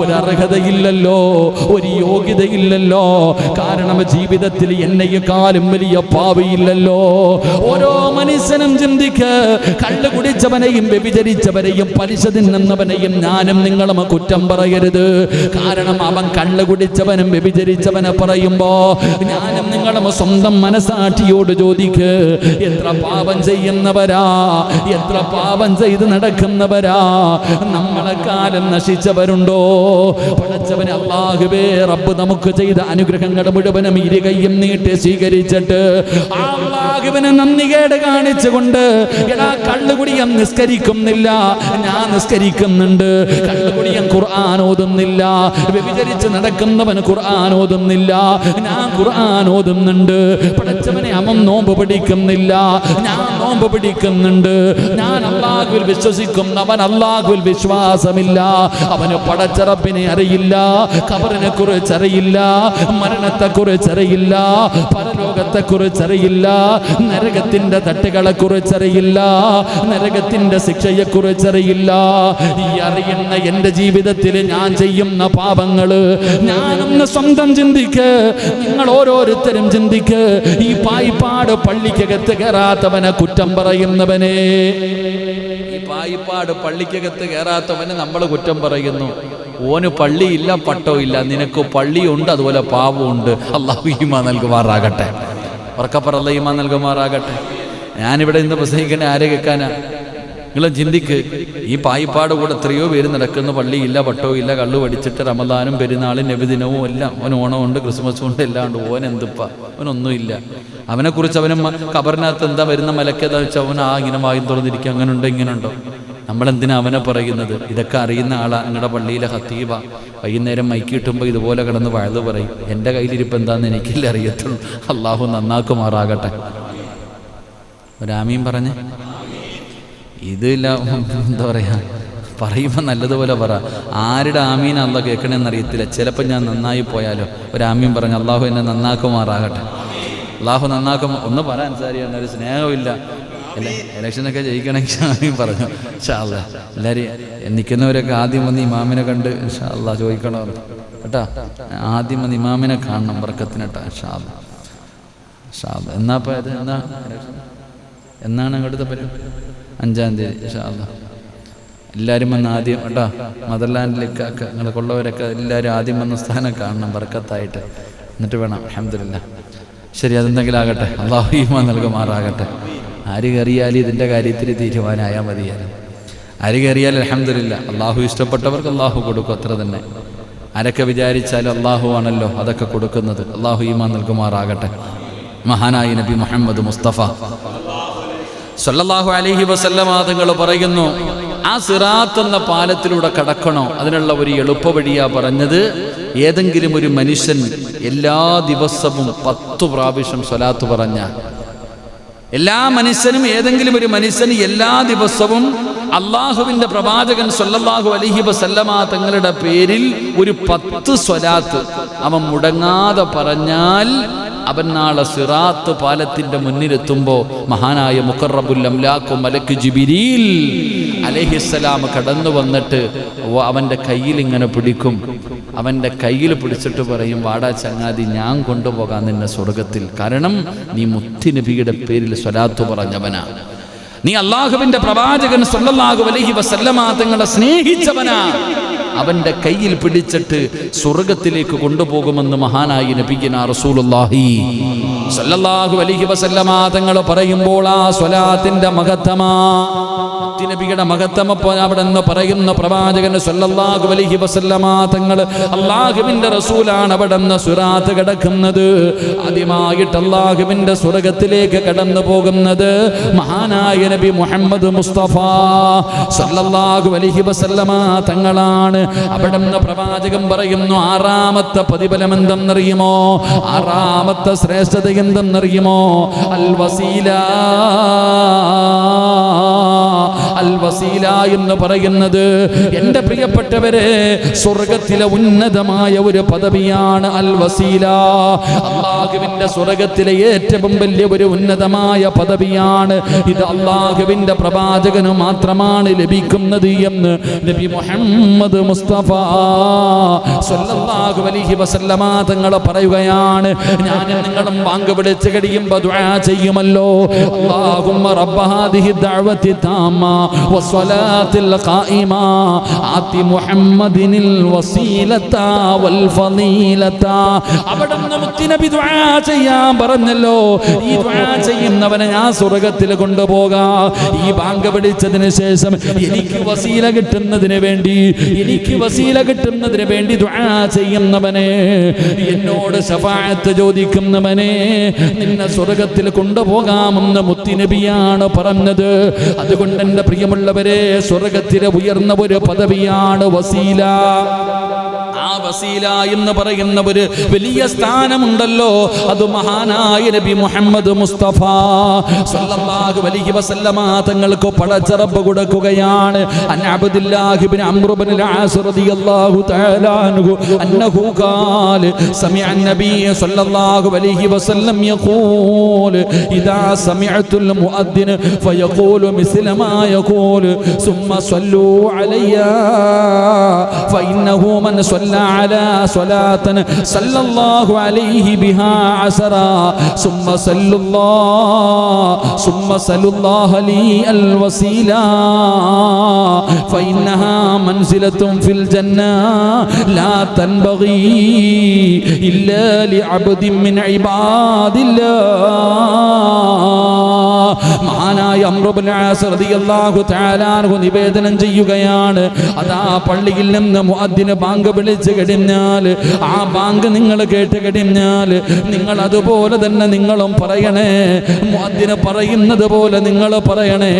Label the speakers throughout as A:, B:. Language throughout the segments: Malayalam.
A: ഒരർഹതയില്ലല്ലോ ഒരു യോഗ്യതയില്ലല്ലോ. കാരണം ജീവിതത്തിൽ എന്നെയെക്കാളും വലിയ പാവിയില്ലല്ലോ ഓരോ മനുഷ്യനും ചിന്തിക്ക് കള്ളു കുടിച്ചവനെയും വ്യഭിചരിച്ചവനെയും പലിശ തിന്നുന്നവനെയും ഞാനും നിങ്ങളും കുറ്റം പറയരുത്. കാരണം അവൻ കള്ളു വ്യഭിചരിച്ചവനെ പറയുമ്പോ ഞാനും നിങ്ങളും സ്വന്തം മനസാക്ഷിയോട് ചോദിക്ക് എത്ര പാപം ചെയ്യുന്നവരാ എത്ര പാപം ചെയ്ത് നടക്കുന്നവരാ നമ്മളെക്കാലം നശിച്ചവരുണ്ടോ. പടച്ചവനെ അള്ളാഹുബേ റബ്ബ് നമുക്ക് ചെയ്ത അനുഗ്രഹങ്ങൾ മുഴുവനും ഇരുകയും നീട്ടി സ്വീകരിച്ചിട്ട് ആ നന്ദി കേട് കാണിച്ചുകൊണ്ട് എടാ കള്ളുകുടിയം നിസ്കരിക്കുന്നില്ല ഞാൻ നിസ്കരിക്കുന്നുണ്ട്. കള്ളുകുടിയം ഖുർആൻ ഓതുന്നില്ല വ്യഭിചരിച്ച് നടക്കുന്നവൻ ഖുർആൻ ഓതുന്നില്ല ഞാൻ ഖുർആൻ ഓതുന്നുണ്ട്. പടച്ചവനെ അമം നോമ്പ് പഠിക്കുന്നില്ല ഞാൻ നോമ്പ് പിടിക്കുന്നുണ്ട്. ഞാൻ അള്ളാഹുവിൽ വിശ്വസിക്കുന്നവൻ അള്ളാഹുവിൽ വിശ്വാസമില്ല. അവന് പടച്ചറപ്പിനെ അറിയില്ല. കബറിനെ കുറിച്ച് അറിയില്ല. മരണത്തെ കുറിച്ച് അറിയില്ല. പരലോകത്തെ കുറിച്ച് അറിയില്ല. നരകത്തിന്റെ തട്ടുകളെ കുറിച്ച് അറിയില്ല. നരകത്തിന്റെ ശിക്ഷയെ കുറിച്ച് അറിയില്ല. ഈ അറിയുന്ന എന്റെ ജീവിതത്തിൽ ഞാൻ ചെയ്യുന്ന പാപങ്ങൾ ഞാനൊന്ന് സ്വന്തം ചിന്തിക്ക്. നിങ്ങൾ ഓരോരുത്തരും ചിന്തിക്ക്. ഈ പായിപ്പാട് പള്ളിക്കകത്ത് കയറാത്തവനെ കുറ്റം പറയുന്നവനെ. ഈ പായിപ്പാട് പള്ളിക്കകത്ത് കയറാത്തവനെ നമ്മൾ കുറ്റം പറയുന്നു. ഓന് പള്ളിയില്ല ഇല്ല. നിനക്ക് പള്ളിയുണ്ട് അതുപോലെ പാവമുണ്ട് അള്ളാഹു ഈമ നൽകുമാറാകട്ടെ. ഉറക്കപ്പറല്ല ഈമ നൽകുമാറാകട്ടെ. ഞാനിവിടെ ഇന്ന് പ്രസംഗിക്കാൻ ആരെ കേൾക്കാനാ? നിങ്ങൾ ചിന്തിക്ക് ഈ പായിപ്പാട് കൂടെ എത്രയോ പേര് നടക്കുന്ന പള്ളിയില്ല വട്ടവും ഇല്ല കള്ളു പഠിച്ചിട്ട് റമദാനും പെരുന്നാളും നബിദിനവും എല്ലാം. അവൻ ഓണമുണ്ട് ക്രിസ്മസും ഉണ്ട് എല്ലാം ഉണ്ട്. ഓൻ എന്തിപ്പ? അവനൊന്നുമില്ല. അവനെക്കുറിച്ച് അവന് കബറിനകത്ത് എന്താ വരുന്ന മലക്കേതാ വെച്ചാൽ അവൻ ആ ഇങ്ങനെ വായും തുറന്നിരിക്കുക അങ്ങനെ ഉണ്ടോ ഇങ്ങനെ ഉണ്ടോ നമ്മളെന്തിനാ അവനെ പറയുന്നത്? ഇതൊക്കെ അറിയുന്ന ആളാ. നിങ്ങളുടെ പള്ളിയിലെ ഹത്തീബ വൈകുന്നേരം മൈക്ക് കിട്ടുമ്പോൾ ഇതുപോലെ കിടന്ന് വഴുത് പറയും. എന്റെ കയ്യിലിരിപ്പ് എന്താണെന്ന് എനിക്കില്ല അറിയത്തുള്ളൂ. അള്ളാഹു നന്നാക്കുമാറാകട്ടെ. ഒരാമീം പറഞ്ഞേ. ഇതില്ല എന്താ പറയാ? പറയുമ്പോൾ നല്ലതുപോലെ പറ. ആരുടെ ആമീൻ അല്ല കേൾക്കണമെന്ന് അറിയത്തില്ല ചിലപ്പോൾ ഞാൻ നന്നായി പോയാലോ. ഒരു ആമീൻ പറഞ്ഞു അള്ളാഹു എന്നെ നന്നാക്കുമാറാകട്ടെ. അള്ളാഹു നന്നാക്കും. ഒന്ന് പറയാൻ സാരിയാണ് ഒരു സ്നേഹമില്ല അല്ല? ഇലക്ഷനൊക്കെ ജയിക്കണമെങ്കിൽ പറഞ്ഞു. ഷാല്ല എല്ലാവരും നിൽക്കുന്നവരൊക്കെ ആദ്യം വന്ന് ഇമാമിനെ കണ്ട് ഷാല്ല ചോദിക്കണം കേട്ടാ? ആദ്യം വന്ന് ഇമാമിനെ കാണണം വർക്കത്തിന് ഷാല്ല ഷാല്ല എന്നാ അപ്പം അത് എന്നാ? എന്നാണ് അങ്ങോട്ടത്തെ പരിപാടി? അഞ്ചാം തീയതി എല്ലാവരും വന്ന് ആദ്യം കേട്ടോ മദർലാൻഡിലേക്കൊക്കെ നിങ്ങളെ കൊള്ളവരൊക്കെ എല്ലാവരും ആദ്യം വന്ന സ്ഥാനം കാണണം ബർക്കത്തായിട്ട്. എന്നിട്ട് വേണം അഹമ്മദില്ല ശരി അതെന്തെങ്കിലും ആകട്ടെ. അള്ളാഹു നൽകുമാറാകട്ടെ. ആര് കയറിയാലും ഇതിന്റെ കാര്യത്തിൽ തീരുമാനമായാൽ മതിയായിരുന്നു ആര് കയറിയാലും അലഹമില്ല അള്ളാഹു ഇഷ്ടപ്പെട്ടവർക്ക് അള്ളാഹു കൊടുക്കും അത്ര തന്നെ. ആരൊക്കെ വിചാരിച്ചാലും അള്ളാഹു ആണല്ലോ അതൊക്കെ കൊടുക്കുന്നത്. അള്ളാഹു ഈമാൻ നൽകുമാറാകട്ടെ. മഹാനായി നബി മുഹമ്മദ് മുസ്തഫ. സല്ലല്ലാഹു അലഹി വസല്ലമ തങ്ങൾ പറയുന്നു ആ സിറാത്ത് എന്ന പാലത്തിലൂടെ കടക്കണോ? അതിനുള്ള ഒരു എളുപ്പ വഴിയാ പറഞ്ഞത് ഏതെങ്കിലും ഒരു മനുഷ്യൻ എല്ലാ ദിവസവും പത്തു പ്രാവശ്യം സ്വലാത്ത് പറഞ്ഞ എല്ലാ മനുഷ്യനും ഏതെങ്കിലും ഒരു മനുഷ്യന് എല്ലാ ദിവസവും അള്ളാഹുവിന്റെ പ്രവാചകൻ സൊല്ലാഹു അലഹി വസല്ലമാ തങ്ങളുടെ പേരിൽ ഒരു പത്ത് സ്വലാത്ത് അവൻ മുടങ്ങാതെ പറഞ്ഞാൽ അവൻ നാളെ സിറാത്ത് പാലത്തിന്റെ മുന്നിലെത്തുമ്പോൾ മഹാനായ മുഖറബുൽ മലക്ക് ജിബിരിൽ അലഹിസ്സലാം കടന്നു വന്നിട്ട് അവന്റെ കയ്യിൽ ഇങ്ങനെ പിടിക്കും. അവന്റെ കയ്യിൽ പിടിച്ചിട്ട് പറയും വാടാ ചങ്ങാതി ഞാൻ കൊണ്ടുപോകാൻ നിന്നെ സ്വർഗത്തിൽ കാരണം നീ മുത്തുനബിയുടെ പേരിൽ സ്വലാത്ത് പറഞ്ഞവനാ. നീ അള്ളാഹുവിന്റെ പ്രവാചകൻ സല്ലല്ലാഹു അലൈഹി വസല്ലമ തങ്ങളെ സ്നേഹിച്ചവനാ. അവന്റെ കയ്യിൽ പിടിച്ചിട്ട് സ്വർഗത്തിലേക്ക് കൊണ്ടുപോകുമെന്ന് മഹാനായി നബിഗിന റസൂലുള്ളാഹി സല്ലല്ലാഹു അലൈഹി വസല്ലമ തങ്ങൾ പറയുമ്പോൾ ആ സ്വലാത്തിന്റെ മഹത്തമാ നബിയുടെ മഹത്തമ നിന്ന് പറയുന്ന പ്രവാചകൻ സല്ലല്ലാഹു അലൈഹി വസല്ലമ തങ്ങൾ അല്ലാഹുവിന്റെ റസൂലാണ് അവിടെ നിന്ന് സുറാത്ത് കിടക്കുന്നത്. ആദ്യമായിട്ട് അല്ലാഹുവിന്റെ സ്വർഗത്തിലേക്ക് കടന്നു പോകുന്നത് മഹാനായ നബി മുഹമ്മദ് മുസ്തഫ സല്ലല്ലാഹു അലൈഹി വസല്ലമ തങ്ങളാണ്. അവിടെ നിന്ന് പ്രവാചകൻ പറയുന്നു ആറാമത്തെ പ്രതിഫലം എന്തെന്നറിയുമോ? ആറാമത്തെ ശ്രേഷ്ഠത എന്തെന്നറിയുമോ? അൽ വസീല അൽ വസീല എന്ന് പറയുന്നത്. എന്റെ പ്രിയപ്പെട്ടവരെ സ്വർഗത്തിലെ ഉന്നതമായ ഒരു പദവിയാണ് അൽ വസീല. അള്ളാഹുവിന്റെ സ്വർഗത്തിലെ ഏറ്റവും വലിയ ഒരു ഉന്നതമായ പദവിയാണ്. ഇത് അള്ളാഹുവിന്റെ പ്രവാചകന് മാത്രമാണ് ലഭിക്കുന്നത് എന്ന് നബി മുഹമ്മദ് മുസ്തഫ സല്ലല്ലാഹു അലൈഹി വസല്ലമ തങ്ങളെ പറയുകയാണ്. ഞാൻ നിങ്ങളും പങ്ക് വിളിച്ച് കഴിയുമ്പോൾ ദുആ ചെയ്യുമല്ലോ. അല്ലാഹുമ്മ റബ്ബ ഹാദിഹി ദഅവതി താമ വസ്സലാത്തിൽ القائمة. ആതി മുഹമ്മദിനിൽ الوسيلة ഫളീലത അവിടെ മുത്തി നബി ദുആ ചെയ്യാൻ പറഞ്ഞല്ലോ. ഈ ദുആ ചെയ്യുന്നവനെ ഞാൻ സ്വർഗത്തിൽ കൊണ്ടുപോകാം. ഈ ബാങ്ക് പിടിച്ചതിന് ശേഷം എനിക്ക് വസീല കിട്ടുന്നതിന് വേണ്ടി എനിക്ക് വസീല കിട്ടുന്നതിന് വേണ്ടി ദുആ ചെയ്യുന്നവനെ എന്നോട് ശഫാഅത്ത് ചോദിക്കുന്നവനെ നിന്നെ സ്വർഗത്തിൽ കൊണ്ടുപോകാമെന്ന് മുത്തിനബിയാണ് പറഞ്ഞത്. അതുകൊണ്ട് എന്റെ പ്രിയമുള്ളവരെ സ്വർഗത്തിലെ ഉയർന്ന ഒരു പദവിയാണ് വസീല. വസീല എന്ന് പറയുന്ന ഒരു വലിയ സ്ഥാനമുണ്ടല്ലോ അത് മഹാനായ നബി മുഹമ്മദ് മുസ്തഫ സല്ലല്ലാഹു അലൈഹി വസല്ലമ തങ്ങൾക്ക് പടച്ചറപ്പ് കൊടുക്കുകയാണ് അൻ അബ്ദുല്ലാഹി ഇബ്നു അംർ ഇബ്നു العاص رضي الله تعالى عنه أنه قال سمع النبي صلى الله عليه وسلم يقول إذا سمعت المؤذن فيقول مثل ما يقول ثم صلوا علي فإنه من صلى على صلاة صلى الله عليه بها عشرا ثم صلوا الله ثم صلوا الله لي الوسيلة. فإنها منزلة في الجنة. لا تنبغي إلا لعبد من عباد الله. മഹാനായ അൻഹു നിവേദനം ചെയ്യുകയാണ്. അതാ പള്ളിയിൽ നിന്ന് മുഅദ്ദിന് ബാങ്ക് വിളിച്ചു കഴിഞ്ഞാൽ ആ ബാങ്ക് നിങ്ങൾ കേട്ട് കഴിഞ്ഞാൽ നിങ്ങൾ അതുപോലെ തന്നെ നിങ്ങളും പറയണേ മുഅദ്ദിന് പറയുന്നത് പോലെ നിങ്ങൾ പറയണേ.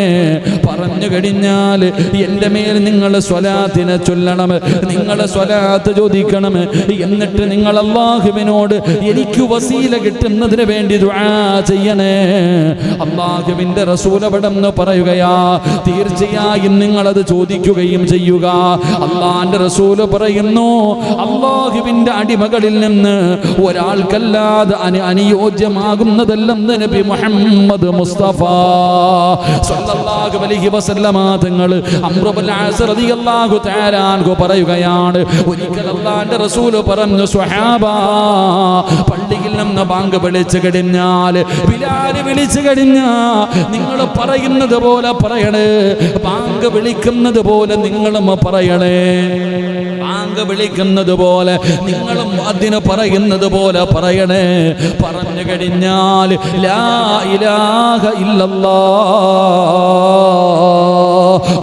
A: പറഞ്ഞു കഴിഞ്ഞാൽ എന്റെ മേൽ നിങ്ങൾ സ്വലാത്തിനെ ചൊല്ലണം നിങ്ങൾ സ്വലാത്ത് ചോദിക്കണം. എന്നിട്ട് നിങ്ങൾ അള്ളാഹുവിനോട് എനിക്ക് വസീല കിട്ടുന്നതിന് വേണ്ടി ദുആ ചെയ്യണേ. അള്ളാഹുവിന്റെ റസൂലവിടം പറയുകയാ? തീർച്ചയായും അത് ചോദിക്കുകയും ചെയ്യുക. അള്ളാന്റെ റസൂൽ പറയുന്നു അള്ളാഹുവിന്റെ അടിമകളിൽ നിന്ന് ഒരാൾക്കല്ലാതെ അനു അനുയോജ്യമാകുന്നതല്ലെന്ന് നബി മുഹമ്മദ് മുസ്തഫ. അലൈഹി വസല്ലമ തങ്ങൾ ആസ് പറയുകയാണ്. ഒരിക്കൽ അള്ളാന്റെ റസൂൽ പറഞ്ഞു സ്വഹാബ പള്ളിയിൽ നിന്ന് ബാങ്ക് വിളിച്ചു കഴിഞ്ഞാൽ ബിലാൽ വിളിച്ചു കഴിഞ്ഞാ നിങ്ങൾ പറയുന്നത് പോലെ പറയണേ. ബാങ്ക് വിളിക്കുന്നത് പോലെ നിങ്ങളും പറയണേ. ബാങ്ക് വിളിക്കുന്നത് പോലെ നിങ്ങളും അതിന് പറയുന്നത് പോലെ പറയണേ. പറഞ്ഞു കഴിഞ്ഞാൽ ലാ ഇലാഹ ഇല്ലല്ലാ.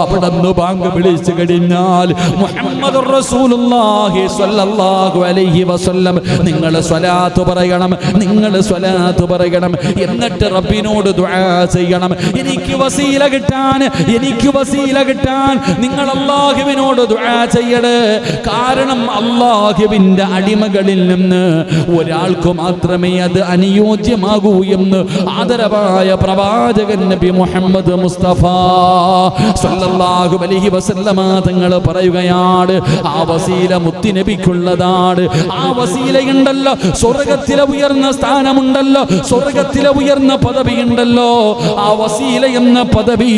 A: അവിടെ നിന്ന് ബാങ്ക് വിളിച്ചു കഴിഞ്ഞാൽ മുഹമ്മദ് അലൈഹി വസല്ലം നിങ്ങൾ സ്വലാത്ത് പറയണം നിങ്ങൾ സ്വലാത്ത് പറയണം. എന്നിട്ട് റബ്ബിനോട് ദുആ ചെയ്യണം. എനിക്ക് വസീല കിട്ടാൻ എനിക്ക് വസീല കിട്ടാൻ നിങ്ങൾ അള്ളാഹുവിനോട് ദുആ ചെയ്യണേ കാരണം അള്ളാഹുവിന്റെ അടിമകളിൽ നിന്ന് ഒരാൾക്ക് മാത്രമേ അത് അനുയോജ്യമാകൂ എന്ന് ആദരവായ പ്രവാചകൻ നബി മുഹമ്മദ് മുസ്തഫ സല്ലല്ലാഹു അലൈഹി വസല്ലമ തങ്ങൾ പറയുകയാണ് ആ വസീല മുത്തിനബിക്കുള്ളതാണ്. ആ വസീലയുണ്ടല്ലോ സ്വർഗത്തിലെ ഉയർന്ന സ്ഥാനമുണ്ടല്ലോ സ്വർഗത്തിലെ ഉയർന്ന പദവി ഉണ്ടല്ലോ. ആ വസീല എന്ന പദവി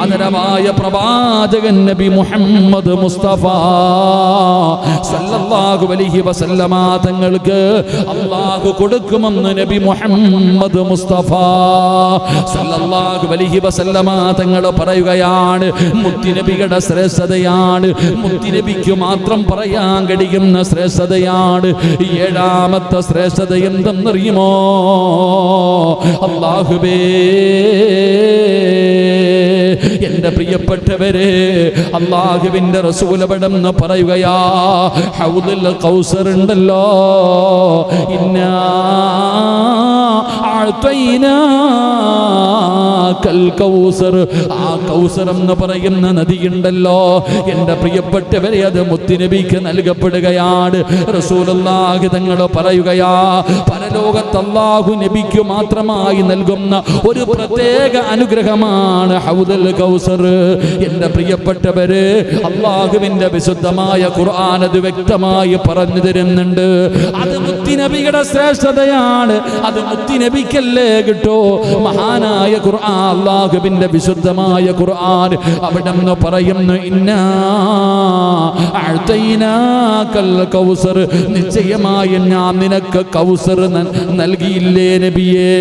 A: ആദരവായ പ്രവാചകൻ നബി മുഹമ്മദ് മുസ്തഫ സല്ലല്ലാഹു അലൈഹി വസല്ലമ തങ്ങൾക്ക് അള്ളാഹു കൊടുക്കുമെന്ന് നബി മുഹമ്മദ് മുസ്തഫ സല്ലല്ലാഹു അലൈഹി വസല്ലമ തങ്ങൾ പറയുകയാണ് മുത്തിനബിയുടെ ശ്രേഷ്ഠതയാണ് മുത്തിനബിക്ക് മാത്രം പറയാൻ കഴിയുന്ന ശ്രേഷ്ഠതയാണ് ഏഴാമത്തെ ശ്രേഷ്ഠത എന്തെന്നറിയുമോ? അള്ളാഹുബേ എന്റെ പ്രിയപ്പെട്ടവരെ അള്ളാഹുവിന്റെ റസൂലപടം എന്ന് പറയുകയാ ഉണ്ടല്ലോ ഇന്നാ ആ എന്ന് പറയുന്ന നദിയുണ്ടല്ലോ. എന്റെ പ്രിയപ്പെട്ടവരെ അത് മുത്തിനബിക്ക് നൽകപ്പെടുകയാണ്. റസൂലുള്ളാഹി തങ്ങൾ പറയുകയാ പരലോകത്ത് അല്ലാഹു നബിക്ക് മാത്രമായി നൽകുന്ന ഒരു പ്രത്യേക അനുഗ്രഹമാണ് ഹൗദൽ കൗസർ. എന്റെ പ്രിയപ്പെട്ടവര് അള്ളാഹുവിന്റെ വിശുദ്ധമായ ഖുർആൻ അത് വ്യക്തമായി പറഞ്ഞു തരുന്നുണ്ട്. അത് മുത്തിനബിയുടെ ശ്രേഷ്ഠതയാണ്. അത് മുത്തിനബിക്കല്ലേ കിട്ടോ? മഹാനായ ഖുർആൻ അള്ളാഹുവിന്റെ വിശുദ്ധമായ ഖുർആൻ അവിടെ നിന്ന് പറയുന്നു ഇന്നാ കൗസർ. നിശ്ചയമായും ഞാൻ നിനക്ക് കൗസർ നൽകിയില്ലേ നബിയേ?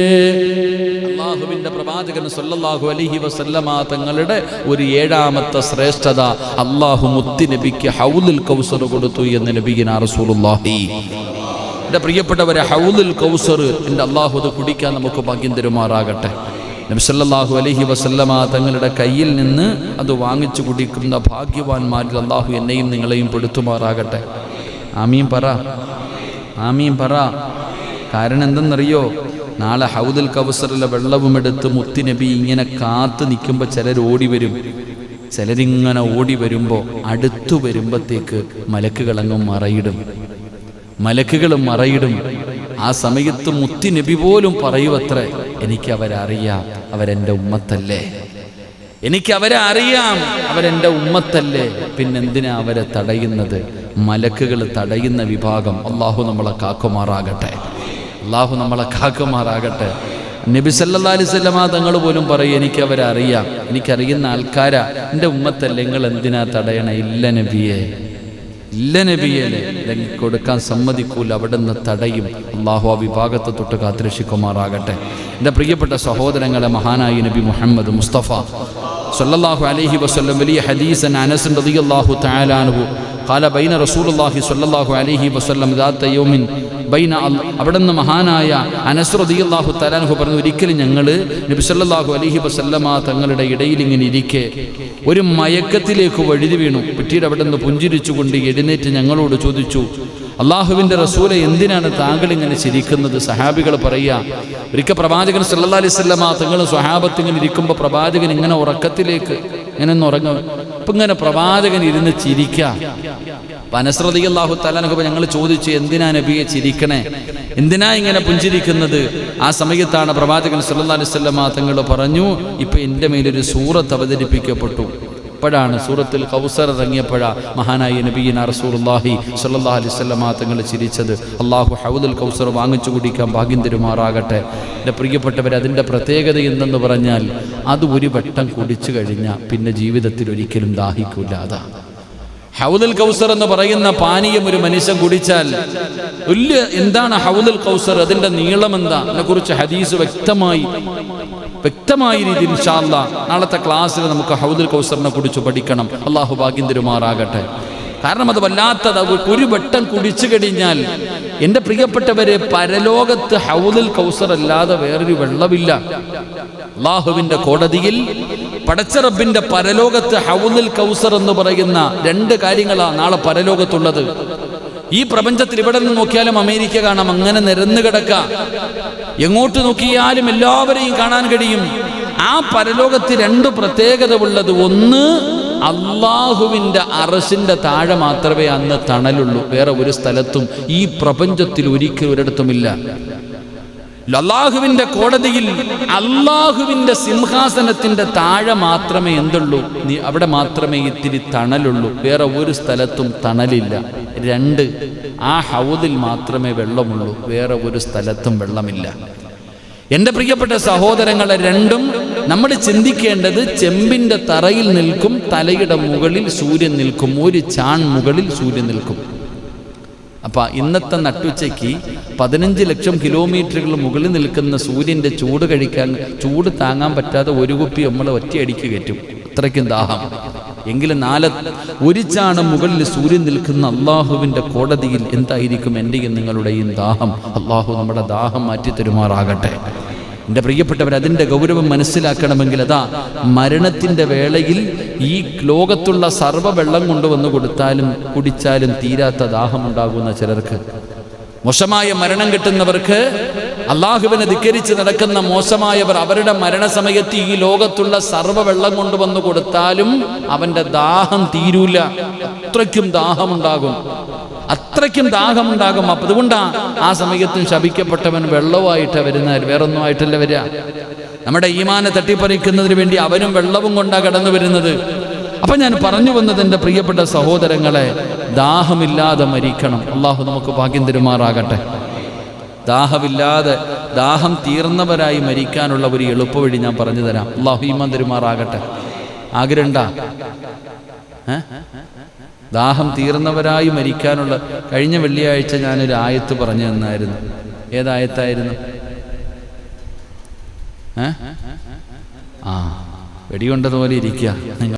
A: അള്ളാഹുവിന്റെ പ്രവാചകൻ സല്ലല്ലാഹു അലൈഹി വസല്ലമ തങ്ങളുടെ ഒരു ഏഴാമത്തെ ശ്രേഷ്ഠത അള്ളാഹു മുത്തി നബിക്ക് ഹൗലുൽ കൗസർ കൊടുത്തു എന്ന് നബിഗിന റസൂലുള്ളാഹി. എന്റെ പ്രിയപ്പെട്ടവരെ ഹൗലുൽ കൗസർ എന്റെ അള്ളാഹു അത് കുടിക്കാൻ നമുക്ക് ഭാഗ്യം തരുമാറാകട്ടെ. നബി അലഹി അലൈഹി വസല്ലമ തങ്ങളുടെ കയ്യിൽ നിന്ന് അത് വാങ്ങിച്ചു കുടിക്കുന്ന ഭാഗ്യവാന്മാരിൽ അള്ളാഹു എന്നെയും നിങ്ങളെയും പെടുത്തുമാറാകട്ടെ. ആമീൻ പറ. ആമീൻ പറ. കാരണം എന്തെന്നറിയോ? നാളെ ഹൗദുൽ കൗസറിലെ വെള്ളവും എടുത്ത് മുത്തിനബി ഇങ്ങനെ കാത്തു നിൽക്കുമ്പോൾ ചിലർ ഓടി വരും. ചിലരിങ്ങനെ ഓടി വരുമ്പോൾ അടുത്തു വരുമ്പോഴത്തേക്ക് മലക്കുകളങ്ങും മറയിടും. മലക്കുകൾ മറയിടും. ആ സമയത്ത് മുത്തി നബി പോലും പറയുവത്രേ എനിക്ക് അവരറിയാം അവരെന്റെ ഉമ്മത്തല്ലേ. എനിക്ക് അവരെ അറിയാം അവരെന്റെ ഉമ്മത്തല്ലേ. പിന്നെന്തിനാ അവരെ തടയുന്നത്? മലക്കുകൾ തടയുന്ന വിഭാഗം അള്ളാഹു നമ്മളെ കാക്കുമാറാകട്ടെ. അള്ളാഹു നമ്മളെ കാക്കുമാറാകട്ടെ. നബി വസല്ലമ തങ്ങൾ പോലും പറയും എനിക്ക് അവരെ എനിക്കറിയുന്ന ആൾക്കാരാ എന്റെ ഉമ്മത്തല്ലേ നിങ്ങൾ എന്തിനാ തടയണ? ഇല്ല നബിയെ. ഇല്ല നബിയെ അല്ലെങ്കിൽ കൊടുക്കാൻ സമ്മതിക്കൂല. അവിടെ നിന്ന് തടയും. അള്ളാഹു ആ വിഭാഗത്തെ തൊട്ട് കാത്തിരക്ഷിക്കുമാറാകട്ടെ. എന്റെ പ്രിയപ്പെട്ട സഹോദരങ്ങളെ മഹാനായി നബി മുഹമ്മദ് മുസ്തഫ സല്ലാഹു അലഹി വസ്ലം വലിയ ഹദീസൻ അനസ് റളിയല്ലാഹു തആല കാല ബൈന റസൂലുല്ലാഹി സല്ലാഹു അലഹി വസ്ലം ദാത്ത യോമിൻ ബൈന അവിടെ നിന്ന് മഹാനായ അനസ്രദിയാഹു തലാൻഹു പറഞ്ഞു ഒരിക്കലും ഞങ്ങൾ നബിസല്ലാഹു അലഹി വസല്ലമ തങ്ങളുടെ ഇടയിൽ ഇങ്ങനെ ഇരിക്കെ ഒരു മയക്കത്തിലേക്ക് വഴുതി വീണു. പിറ്റീട് അവിടെ നിന്ന് പുഞ്ചിരിച്ചുകൊണ്ട് എഴുന്നേറ്റ് ഞങ്ങളോട് ചോദിച്ചു അള്ളാഹുവിന്റെ റസൂലെ എന്തിനാണ് താങ്കൾ ഇങ്ങനെ ചിരിക്കുന്നത്? സഹാബികൾ പറയുക ഒരിക്കൽ പ്രവാചകൻ സല്ലാ അലൈഹി വസല്ലമ തങ്ങൾ സ്വഹാബത്ത് ഇങ്ങനെ ഇരിക്കുമ്പോൾ പ്രവാചകൻ ഇങ്ങനെ ഉറക്കത്തിലേക്ക് ഇങ്ങനെ ഒന്ന് ഉറങ്ങും. ഇപ്പം ഇങ്ങനെ പ്രവാചകൻ ഇരുന്ന് ചിരിക്കുക പനസ്രതി അള്ളാഹു തലാനൊക്കെ ഞങ്ങൾ ചോദിച്ചു എന്തിനാ നബിയെ ചിരിക്കണേ? എന്തിനാ ഇങ്ങനെ പുഞ്ചിരിക്കുന്നത്? ആ സമയത്താണ് പ്രവാചകൻ സല്ലാ അലൈഹി വസല്ലമ തങ്ങൾ പറഞ്ഞു ഇപ്പം എന്റെ മേലൊരു സൂറത്ത് അവതരിപ്പിക്കപ്പെട്ടു. അപ്പോഴാണ് സൂറത്തിൽ കൗസർ ഇറങ്ങിയപ്പോഴാ മഹാനായ നബീന റസൂലുള്ളാഹി സല്ലാ അലൈഹി വസല്ലമ തങ്ങൾ ചിരിച്ചത്. അള്ളാഹു ഹൗദുൽ കൗസർ വാങ്ങിച്ചു കുടിക്കാൻ ഭാഗ്യം തരുമാറാകട്ടെ. എന്റെ പ്രിയപ്പെട്ടവർ അതിന്റെ പ്രത്യേകത എന്തെന്ന് പറഞ്ഞാൽ അത് ഒരു വട്ടം കുടിച്ചു കഴിഞ്ഞാൽ പിന്നെ ജീവിതത്തിൽ ഒരിക്കലും ദാഹിക്കൂല അതാണ് ഹൗദുൽ കൗസർ എന്ന് പറയുന്ന പാനീയം ഒരു മനുഷ്യൻ കുടിച്ചാൽ വലിയ എന്താണ് ഹൗദുൽ കൗസർ? അതിന്റെ നീളം എന്താ? അതിനെ കുറിച്ച് ഹദീസ് വ്യക്തമായി വ്യക്തമായ രീതിയിൽ ഇൻഷാല്ല നാളത്തെ ക്ലാസ്സിൽ നമുക്ക് ഹൗദുൽ കൗസറിനെ കുറിച്ച് പഠിക്കണം. അള്ളാഹു ഭാഗ്യം തിരുമാറാകട്ടെ കാരണം അത് വല്ലാത്തത്. ഒരു വട്ടം കുടിച്ചു കഴിഞ്ഞാൽ എന്റെ പ്രിയപ്പെട്ടവരെ പരലോകത്ത് ഹൗദുൽ കൗസർ അല്ലാതെ വേറൊരു വെള്ളമില്ല. അള്ളാഹുവിന്റെ കോടതിയിൽ പടച്ചറബിന്റെ പരലോകത്ത് ഹൗലിൽ കൗസർ എന്ന് പറയുന്ന രണ്ട് കാര്യങ്ങളാണ് നാളെ പരലോകത്തുള്ളത്. ഈ പ്രപഞ്ചത്തിൽ ഇവിടെ നിന്ന് നോക്കിയാലും അമേരിക്ക കാണാം അങ്ങനെ നിരന്നു കിടക്കാം. എങ്ങോട്ട് നോക്കിയാലും എല്ലാവരെയും കാണാൻ കഴിയും. ആ പരലോകത്ത് രണ്ട് പ്രത്യേകത ഉള്ളത് ഒന്ന് അള്ളാഹുവിന്റെ അറസിന്റെ താഴെ മാത്രമേ അന്ന് തണലുള്ളൂ. വേറെ ഒരു സ്ഥലത്തും ഈ പ്രപഞ്ചത്തിൽ ഒരിക്കലും ഒരിടത്തുമില്ല. അള്ളാഹുവിന്റെ കോടതിയിൽ അള്ളാഹുവിന്റെ സിംഹാസനത്തിന്റെ താഴെ മാത്രമേ എന്തുള്ളൂ? നീ അവിടെ മാത്രമേ ഇത്തിരി തണലുള്ളൂ. വേറെ ഒരു സ്ഥലത്തും തണലില്ല. രണ്ട് ആ ഹൗദിൽ മാത്രമേ വെള്ളമുള്ളൂ. വേറെ ഒരു സ്ഥലത്തും വെള്ളമില്ല. എന്റെ പ്രിയപ്പെട്ട സഹോദരങ്ങളെ രണ്ടും നമ്മൾ ചിന്തിക്കേണ്ടത് ചെമ്പിന്റെ തറയിൽ നിൽക്കും തലയുടെ മുകളിൽ സൂര്യൻ നിൽക്കും ഒരു ചാൺ മുകളിൽ സൂര്യൻ നിൽക്കും. അപ്പൊ ഇന്നത്തെ നട്ടുച്ചയ്ക്ക് പതിനഞ്ച് ലക്ഷം കിലോമീറ്ററുകൾ മുകളിൽ നിൽക്കുന്ന സൂര്യന്റെ ചൂട് കഴിക്കാൻ ചൂട് താങ്ങാൻ പറ്റാതെ ഒരു കുപ്പി നമ്മൾ ഒറ്റയടിക്ക് കയറ്റും. അത്രയ്ക്കും ദാഹം. എങ്കിലും നാല ഒരു ചാണ മുകളിൽ സൂര്യൻ നിൽക്കുന്ന അള്ളാഹുവിന്റെ കോടതിയിൽ എന്തായിരിക്കും എന്റെയും നിങ്ങളുടെയും ദാഹം? അള്ളാഹു നമ്മുടെ ദാഹം മാറ്റി തരുമാറാകട്ടെ എന്റെ പ്രിയപ്പെട്ടവർ അതിന്റെ ഗൗരവം മനസ്സിലാക്കണമെങ്കിൽ അതാ മരണത്തിന്റെ വേളയിൽ ഈ ലോകത്തുള്ള സർവ വെള്ളം കൊണ്ടുവന്ന് കൊടുത്താലും കുടിച്ചാലും തീരാത്ത ദാഹമുണ്ടാകുന്ന ചിലർക്ക്. മോശമായ മരണം കിട്ടുന്നവർക്ക് അള്ളാഹുവിനെ ധിക്കരിച്ച് നടക്കുന്ന മോശമായവർ അവരുടെ മരണസമയത്ത് ഈ ലോകത്തുള്ള സർവ വെള്ളം കൊണ്ടുവന്ന് കൊടുത്താലും അവന്റെ ദാഹം തീരൂല. അത്രയ്ക്കും ദാഹമുണ്ടാകും. അത്രയ്ക്കും ദാഹമുണ്ടാകും അപ്പൊ അതുകൊണ്ടാ ആ സമയത്തും ശപിക്കപ്പെട്ടവൻ വെള്ളവുമായിട്ട് വരുന്ന വേറൊന്നും ആയിട്ടല്ല വരിക. നമ്മുടെ ഈമാനെ തട്ടിപ്പറിക്കുന്നതിന് വേണ്ടി അവനും വെള്ളവും കൊണ്ടാ കടന്നു വരുന്നത്. അപ്പൊ ഞാൻ പറഞ്ഞു വന്നത് എന്റെ പ്രിയപ്പെട്ട സഹോദരങ്ങളെ ദാഹമില്ലാതെ മരിക്കണം. അള്ളാഹു നമുക്ക് ഭാഗ്യം തരുമാറാകട്ടെ. ദാഹമില്ലാതെ ദാഹം തീർന്നവരായി മരിക്കാനുള്ള ഒരു എളുപ്പവഴി ഞാൻ പറഞ്ഞു തരാം. അള്ളാഹു ഈമാൻ തരുമാറാകട്ടെ. ആഗ്രഹണ്ട ഏ? ദാഹം തീർന്നവരായി മരിക്കാനുള്ള കഴിഞ്ഞ വെള്ളിയാഴ്ച ഞാനൊരു ആയത്ത് പറഞ്ഞു തന്നായിരുന്നു. ഏതായത്തായിരുന്നു? ആ വെടികൊണ്ടതുപോലെ ഇരിക്കുക.